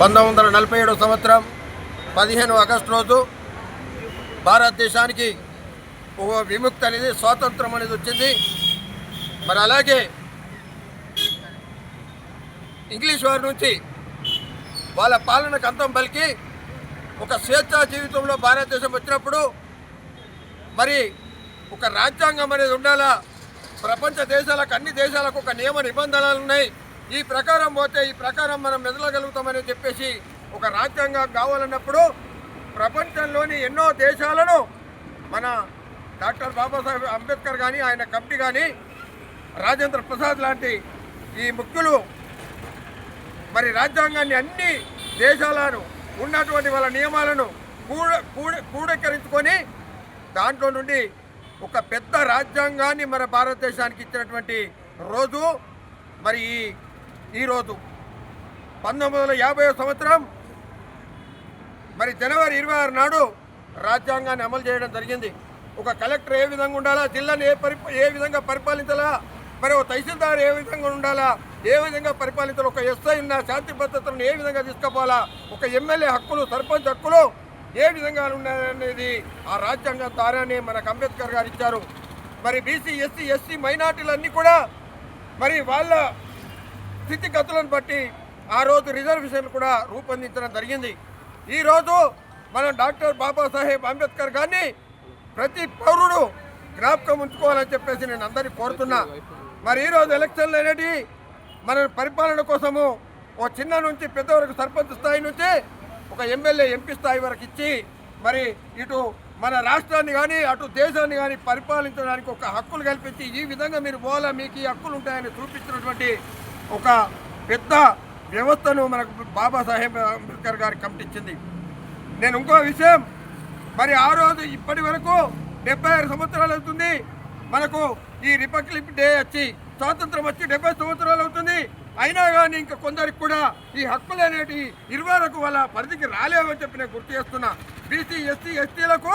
పంతొమ్మిది వందల నలభై ఏడవ సంవత్సరం పదిహేను ఆగస్టు రోజు భారతదేశానికి ఒక విముక్తి అనేది స్వాతంత్రం అనేది వచ్చింది. మరి అలాగే ఇంగ్లీష్ వారి నుంచి వాళ్ళ పాలనకు అంతం పలికి ఒక స్వేచ్ఛా జీవితంలో భారతదేశం వచ్చినప్పుడు మరి ఒక రాజ్యాంగం అనేది ఉండాలా? ప్రపంచ దేశాలకు అన్ని దేశాలకు ఒక నియమ నిబంధనలు ఉన్నాయి. ఈ ప్రకారం పోతే ఈ ప్రకారం మనం మెదలగలుగుతామని చెప్పేసి ఒక రాజ్యాంగం కావాలన్నప్పుడు ప్రపంచంలోని ఎన్నో దేశాలను మన డాక్టర్ బాబాసాహెబ్ అంబేద్కర్ కానీ ఆయన కమిటీ కానీ రాజేంద్ర ప్రసాద్ లాంటి ఈ ముఖ్యులు మరి రాజ్యాంగాన్ని అన్ని దేశాలను ఉన్నటువంటి వాళ్ళ నియమాలను కూడ కూడ కూడీకరించుకొని దాంట్లో నుండి ఒక పెద్ద రాజ్యాంగాన్ని మన భారతదేశానికి ఇచ్చినటువంటి రోజు. మరి ఈ ఈరోజు పంతొమ్మిది వందల యాభై సంవత్సరం మరి జనవరి ఇరవై ఆరు నాడు రాజ్యాంగాన్ని అమలు చేయడం జరిగింది. ఒక కలెక్టర్ ఏ విధంగా ఉండాలా జిల్లాను ఏ పరి ఏ విధంగా పరిపాలించాలా మరి ఒక తహసీల్దార్ ఏ విధంగా ఉండాలా ఏ విధంగా పరిపాలించాలి ఒక ఎస్ఐ ఉన్న శాంతి భద్రతలను ఏ విధంగా తీసుకుపోవాలా ఒక ఎమ్మెల్యే హక్కులు సర్పంచ్ హక్కులు ఏ విధంగా ఉన్నాయనేది ఆ రాజ్యాంగం ద్వారానే మనకు అంబేద్కర్ గారు ఇచ్చారు. మరి బీసీ ఎస్సీ ఎస్సీ మైనార్టీలన్నీ కూడా మరి వాళ్ళ స్థితిగతులను బట్టి ఆ రోజు రిజర్వేషన్లు కూడా రూపొందించడం జరిగింది. ఈరోజు మనం డాక్టర్ బాబాసాహెబ్ అంబేద్కర్ గారిని ప్రతి పౌరుడు జ్ఞాపకం ఉంచుకోవాలని చెప్పేసి నేను అందరినీ కోరుతున్నా. మరి ఈరోజు ఎలక్షన్లు అనేది మన పరిపాలన కోసము ఓ చిన్న నుంచి పెద్ద వరకు సర్పంచ్ స్థాయి నుంచి ఒక ఎమ్మెల్యే ఎంపీ స్థాయి వరకు ఇచ్చి మరి ఇటు మన రాష్ట్రాన్ని కానీ అటు దేశాన్ని కానీ పరిపాలించడానికి ఒక హక్కులు కల్పించి ఈ విధంగా మీరు పోవాలా మీకు ఈ హక్కులు ఉంటాయని చూపించినటువంటి ఒక పెద్ద వ్యవస్థను మనకు బాబాసాహెబ్ అంబేద్కర్ గారికి కమిటించింది నేను ఇంకో విషయం మరి ఆ రోజు ఇప్పటి వరకు డెబ్బై ఆరు సంవత్సరాలు అవుతుంది. మనకు ఈ రిపబ్లిక్ డే వచ్చి స్వాతంత్రం వచ్చి డెబ్బై సంవత్సరాలు అవుతుంది. అయినా కానీ ఇంకా కొందరికి కూడా ఈ హక్కులు అనేటి ఇరువరకు వాళ్ళ పరిధికి రాలేవని చెప్పి నేను గుర్తు చేస్తున్నా. బీసీ ఎస్సీ ఎస్టీలకు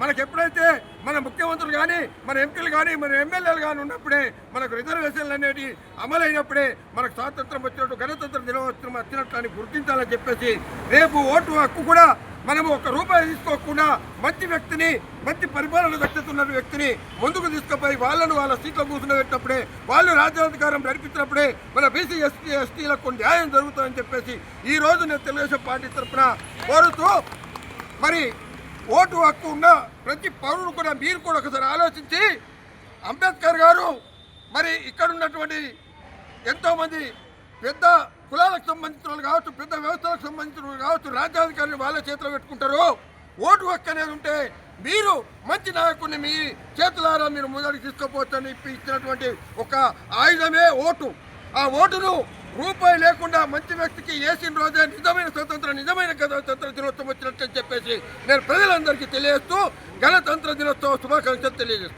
మనకు ఎప్పుడైతే మన ముఖ్యమంత్రులు కానీ మన ఎంపీలు కానీ మన ఎమ్మెల్యేలు కానీ ఉన్నప్పుడే మనకు రిజర్వేషన్లు అనేవి అమలైనప్పుడే మనకు స్వాతంత్రం వచ్చినట్టు గణతంత్ర దినోత్సవం వచ్చినట్టు అని గుర్తించాలని చెప్పేసి రేపు ఓటు హక్కు కూడా మనము ఒక రూపాయి తీసుకోకుండా మంచి వ్యక్తిని మంచి పరిపాలన దక్కుతున్న వ్యక్తిని ముందుకు తీసుకుపోయి వాళ్ళను వాళ్ళ సీట్లో కూర్చున్నప్పుడే వాళ్ళు రాజ్యాధికారం నడిపించినప్పుడే మన బీసీ ఎస్టీ ఎస్టీలకు న్యాయం జరుగుతుందని చెప్పేసి ఈ రోజు నేను తెలుగుదేశం పార్టీ తరఫున కోరుతూ మరి ఓటు హక్కు ఉన్న ప్రతి పౌరుడు కూడా మీరు కూడా ఒకసారి ఆలోచించి అంబేద్కర్ గారు మరి ఇక్కడ ఉన్నటువంటి ఎంతోమంది పెద్ద కులాలకు సంబంధించిన వాళ్ళు కావచ్చు పెద్ద వ్యవస్థలకు సంబంధించిన వాళ్ళు కావచ్చు రాజ్యాధికారులు వాళ్ళ చేతిలో పెట్టుకుంటారు ఓటు హక్కు అనేది ఉంటే మీరు మంచి నాయకుడిని మీ చేతులారా మీరు ముందడికి తీసుకోపోవచ్చు అని ఇచ్చినటువంటి ఒక ఆయుధమే ఓటు. ఆ ఓటును రూపాయి లేకుండా మంచి వ్యక్తికి వేసిన రోజే నిజమైన స్వతంత్ర నిజమైన స్వతంత్ర దినోత్సవం వచ్చిన చెప్పేసి నేను ప్రజలందరికీ తెలియజేస్తూ గణతంత్ర దినోత్సవ శుభాకాంక్షలు తెలియజేస్తాను